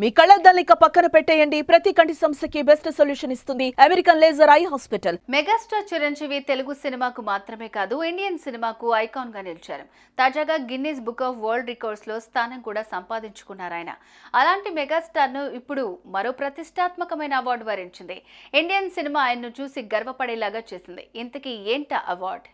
మీ కళ్ళద్దాలిక పక్కన పెట్టేయండి. ప్రతి కంటి సమస్యకి బెస్ట్ సొల్యూషన్ ఇస్తుంది. American laser eye hospital. Megastar Chiranjeevi Telugu సినిమాకు మాత్రమే కాదు ఇండియన్ సినిమాకు ఐకాన్గా నిలిచారు. తాజాగా గిన్నీస్ బుక్ ఆఫ్ వరల్డ్ రికార్డ్స్లో స్థానం కూడా సంపాదించుకున్నారు ఆయన అలాంటి మెగాస్టార్ను ఇప్పుడు మరో ప్రతిష్టాత్మకమైన అవార్డు వరించింది. ఇండియన్ సినిమా ఆయన్ను చూసి గర్వపడేలాగా చేసింది. ఇంతకీ ఏంట అవార్డు?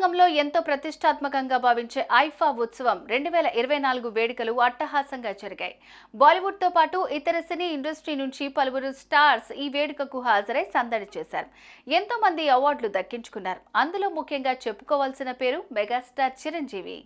రంగంలో ఎంతో ప్రతిష్టాత్మకంగా భావించే ఐఫా ఉత్సవం రెండు వేల ఇరవై నాలుగు వేడుకలు అట్టహాసంగా జరిగాయి. బాలీవుడ్తో పాటు ఇతర సినీ ఇండస్ట్రీ నుంచి పలువురు స్టార్స్ ఈ వేడుకకు హాజరై సందడి చేశారు. ఎంతో మంది అవార్డులు దక్కించుకున్నారు. అందులో ముఖ్యంగా చెప్పుకోవాల్సిన పేరు megastar Chiranjeevi.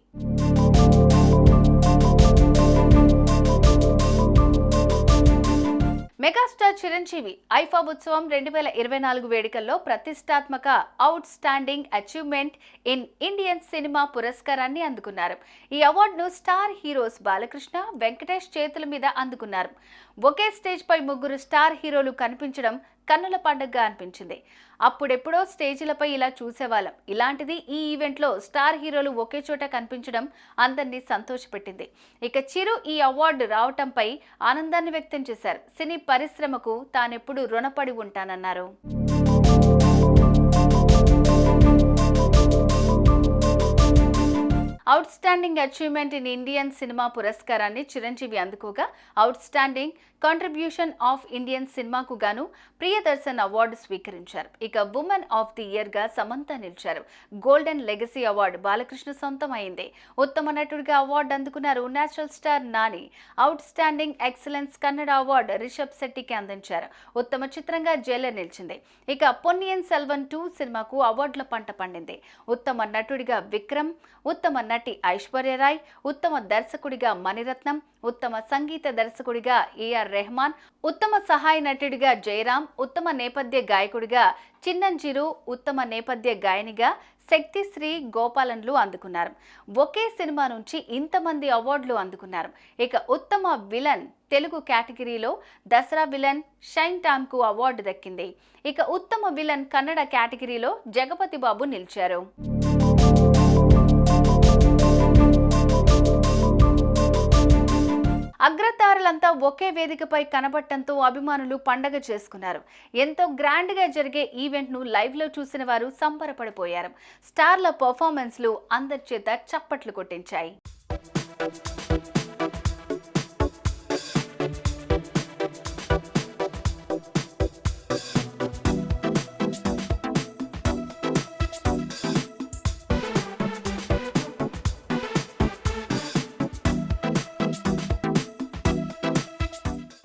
Megastar Chiranjeevi IIFA ఉత్సవం రెండు వేల ఇరవై నాలుగు వేడుకల్లో ప్రతిష్టాత్మక outstanding achievement in Indian cinema పురస్కారాన్ని అందుకున్నారు. ఈ అవార్డును స్టార్ హీరోస్ బాలకృష్ణ వెంకటేష్ చేతుల మీద అందుకున్నారు. ఒకే స్టేజ్ పై ముగ్గురు స్టార్ హీరోలు కనిపించడం కన్నుల పండుగ అనిపించింది. అప్పుడెప్పుడో స్టేజీలపై ఇలా చూసేవాళ్ళం. ఇలాంటిది ఈ ఈవెంట్లో స్టార్ హీరోలు ఒకే చోట కనిపించడం అందరినీ సంతోషపెట్టింది. ఇక చిరు ఈ అవార్డు రావటంపై ఆనందాన్ని వ్యక్తం చేశారు. సినీ పరిశ్రమకు తానెప్పుడు రుణపడి ఉంటానన్నారు. Outstanding achievement in Indian cinema పురస్కారాన్ని చిరంజీవి అందుకోగా outstanding contribution of Indian సినిమాకు గాను ప్రియదర్శన్ అవార్డు స్వీకరించారు. ఇక ఉమెన్ ఆఫ్ ది ఇయర్గా సమంత నిలిచారు. గోల్డెన్ లెగసీ అవార్డు బాలకృష్ణ సొంతం అయింది. ఉత్తమ నటుడిగా అవార్డు అందుకున్నారు national star Nani. Outstanding excellence Kannada award Rishab శెట్టికి అందించారు. ఉత్తమ చిత్రంగా జైలర్ నిలిచింది. ఇక పొన్నియన్ సెల్వన్ టూ సినిమాకు అవార్డుల పంట పండింది. ఉత్తమ నటుడిగా విక్రమ్ ఉత్తమ నటి ఐశ్వర్యరాయ్ ఉత్తమ దర్శకుడిగా మణిరత్నం ఉత్తమ సంగీత దర్శకుడిగా ఏఆర్ రెహమాన్ ఉత్తమ సహాయ నటుడిగా జయరాం ఉత్తమ నేపథ్య గాయకుడిగా చిన్నంజీరు ఉత్తమ నేపథ్య గాయనిగా శక్తిశ్రీ గోపాలన్లు అందుకున్నారు. ఒకే సినిమా నుంచి ఇంతమంది అవార్డులు అందుకున్నారు. ఇక ఉత్తమ విలన్ తెలుగు కేటగిరీలో దసరా విలన్ షైన్ టామ్కు అవార్డు దక్కింది. ఇక ఉత్తమ విలన్ కన్నడ కేటగిరీలో జగపతి బాబు నిలిచారు. అగ్రతారలంతా ఒకే వేదికపై కనబడటంతో అభిమానులు పండగ చేసుకున్నారు. ఎంతో గ్రాండ్గా జరిగే ఈవెంట్ను లైవ్లో చూసిన వారు సంబరపడిపోయారు. స్టార్ల పర్ఫార్మెన్స్లు అందరి చేత చప్పట్లు కొట్టించాయి.